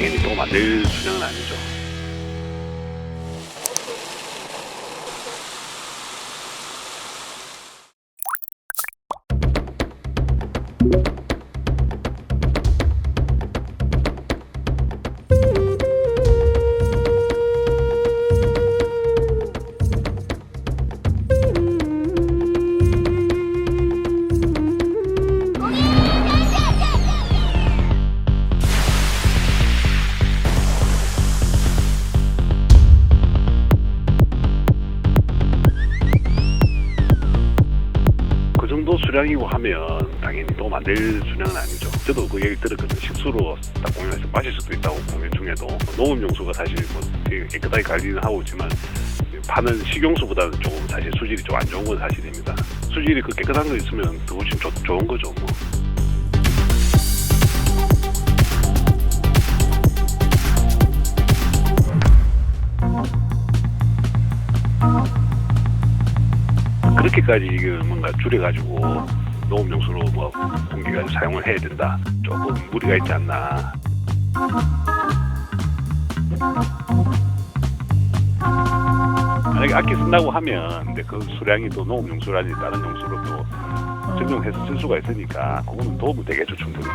당연히 안될 수량은 아니죠. 수량이고 하면 당연히 도움 안 될 수량은 아니죠. 저도 그 얘기 들었거든요. 식수로 딱 공연해서 마실 수도 있다고 공연 중에도 녹음 용수가 사실 뭐 되게 깨끗하게 관리는 하고 있지만 파는 식용수보다는 조금 사실 수질이 좀 안 좋은 건 사실입니다. 수질이 그 깨끗한 거 있으면 더 훨씬 좋, 좋은 거죠. 뭐. 그렇게까지 뭔가 줄여가지고 녹음용수로 뭐 공기가 사용을 해야 된다. 조금 무리가 있지 않나. 만약에 아껴 쓴다고 하면 근데 그 수량이 또 녹음용수라든지 다른 용수로 또 증정해서 쓸 수가 있으니까 그거는 도움이 되겠죠 충분히.